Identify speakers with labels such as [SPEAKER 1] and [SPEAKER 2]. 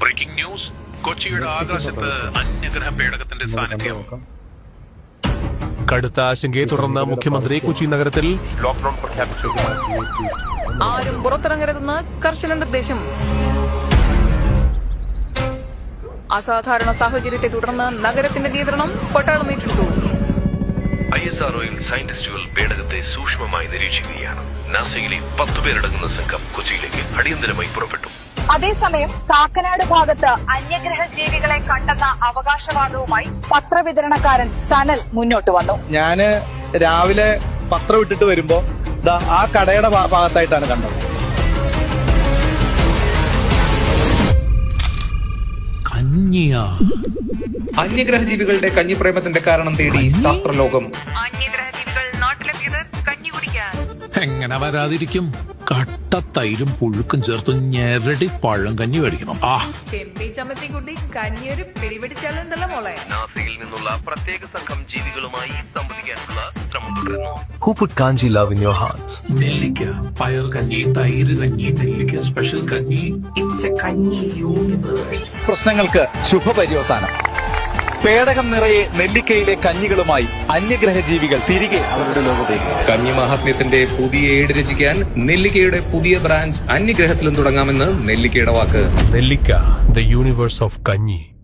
[SPEAKER 1] Breaking news കൊച്ചിയുടെ ആകാശത്ത് അന്യഗ്രഹ പേടകത്തിന്റെ സാന്നിധ്യം.
[SPEAKER 2] കടുത്ത ആശങ്കയെ തുടർന്ന് മുഖ്യമന്ത്രി കൊച്ചി നഗരത്തിൽ
[SPEAKER 3] ലോക്ക്ഡൌൺ പ്രഖ്യാപിച്ചു
[SPEAKER 4] ആരും പുറത്തിറങ്ങരുതെന്ന് കർശന നിർദ്ദേശം. അസാധാരണ സാഹചര്യത്തെ തുടർന്ന് നഗരത്തിന്റെ നിയന്ത്രണം പട്ടാളം ഏറ്റെടുത്തു.
[SPEAKER 5] ഐ എസ് ആർഒയിൽ സയന്റിസ്റ്റുകൾ പേടകത്തെ സൂക്ഷ്മമായി നിരീക്ഷിക്കുകയാണ്. നാസയിലെ പത്തുപേരടങ്ങുന്ന സംഘം കൊച്ചിയിലേക്ക് അടിയന്തരമായി പുറപ്പെട്ടു.
[SPEAKER 6] അതേസമയം കാക്കനാട് ഭാഗത്ത് അന്യഗ്രഹ ജീവികളെ കണ്ടെന്ന അവകാശവാദവുമായി പത്രവിതരണക്കാരൻ സനൽ മുന്നോട്ട് വന്നു.
[SPEAKER 7] ഞാൻ രാവിലെ പത്രം ഇട്ടിട്ട് വരുമ്പോ ദാ ആ കടയുടെ ഭാഗത്തായിട്ടാണ് കണ്ടത്.
[SPEAKER 8] അന്യഗ്രഹ ജീവികളുടെ കഞ്ഞിപ്രേമത്തിന്റെ കാരണം തേടി ശാസ്ത്രലോകം.
[SPEAKER 4] അന്യഗ്രഹ ജീവികൾ നാട്ടിലെത്തിയത് കഞ്ഞി കുടിക്കാൻ.
[SPEAKER 1] എങ്ങനെ വരാതിരിക്കും? കട്ട തൈരും പുഴുക്കും ചേർത്ത് ഞെരടി പഴം കഞ്ഞി മേടിക്കണം. ആ.
[SPEAKER 4] ചെമ്പി ചമ്മത്തി കുട്ടി കഞ്ഞിയൊരു പിടിപിടിച്ചാലെന്തല്ല മോളെ.
[SPEAKER 5] നാസയിൽ നിന്നുള്ള പ്രത്യേക സംഘം ജീവികളുമായി സംവദിക്കാനുള്ള ശ്രമം തുടരുന്നു.
[SPEAKER 3] Who put Kanji love in your hearts?
[SPEAKER 1] നെല്ലിക്ക പയർ കഞ്ഞി തൈര് കഞ്ഞി നെല്ലിക്ക സ്പെഷ്യൽ കഞ്ഞി.
[SPEAKER 7] പ്രശ്നങ്ങൾക്ക് ശുഭപര്യവസാനം. പേടകം നിറയെ നെല്ലിക്കയിലെ കഞ്ഞികളുമായി അന്യഗ്രഹ ജീവികൾ തിരികെ അവരുടെ ലോകത്തേക്ക്.
[SPEAKER 8] കഞ്ഞി മഹാത്മ്യത്തിന്റെ പുതിയ ഏട് രചിക്കാൻ നെല്ലിക്കയുടെ പുതിയ ബ്രാഞ്ച് അന്യഗ്രഹത്തിലും തുടങ്ങാമെന്ന് നെല്ലിക്കയുടെ വാക്ക്.
[SPEAKER 2] നെല്ലിക്ക ദ യൂണിവേഴ്സ് ഓഫ് കഞ്ഞി.